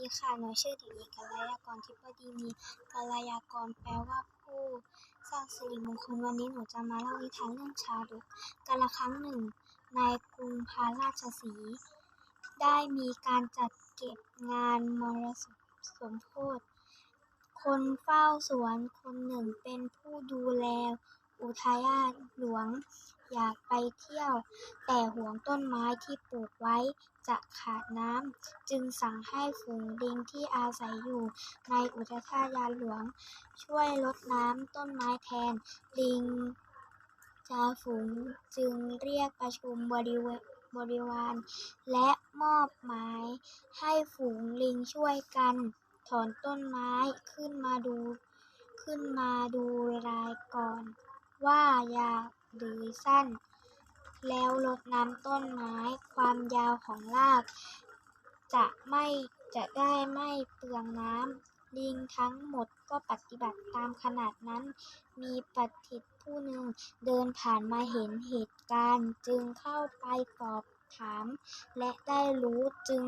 ดีค่ะ หนูชื่อเด็กหญิงกัลยากรทิพดีมีกัลยากรแปลว่าผู้สร้างสิริมงคลวันนี้หนูจะมาเล่านิทานเรื่องชาดกกาละครั้งหนึ่งในกรุงพาราชสี ได้มีการจัดเก็บงานมรสมโภชคนเฝ้าสวนคนหนึ่งเป็นผู้ดูแล อุทยานหลวง อยากไปเที่ยว แต่ห่วงต้นไม้ที่ปลูกไว้จะขาดน้ำจึงสั่งให้ฝูงลิงที่อาศัยอยู่ในอุทยานหลวง ช่วยรดน้ำต้นไม้แทน ลิงจาฝูงจึงเรียกประชุมบริเวณบริวารและมอบหมายให้ฝูงลิงช่วยกัน ถอนต้นไม้ขึ้นมาดู ขึ้นมาดูรายก่อน ว่ายาวหรือสั้น แล้วรดน้ำต้นไม้ความยาวของราก จะไม่จะได้ไม่เปลืองน้ำลิงทั้งหมดก็ปฏิบัติตามขนาดนั้น มีปัณฑิตผู้หนึ่งเดินผ่านมาเห็นเหตุการณ์ จึงเข้าไปสอบถาม และได้รู้จึง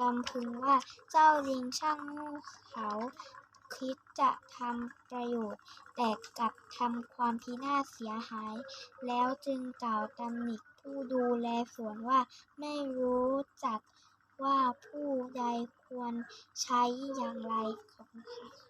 รำพึงว่าเจ้าลิงช่างง่เขา คิดจะทำประโยชน์ แต่กลับทำความพินาศเสียหาย แล้วจึงกล่าวตำหนิผู้ดูแลสวนว่าไม่รู้จักว่าผู้ใดควรใช้อย่างไรของค่ะ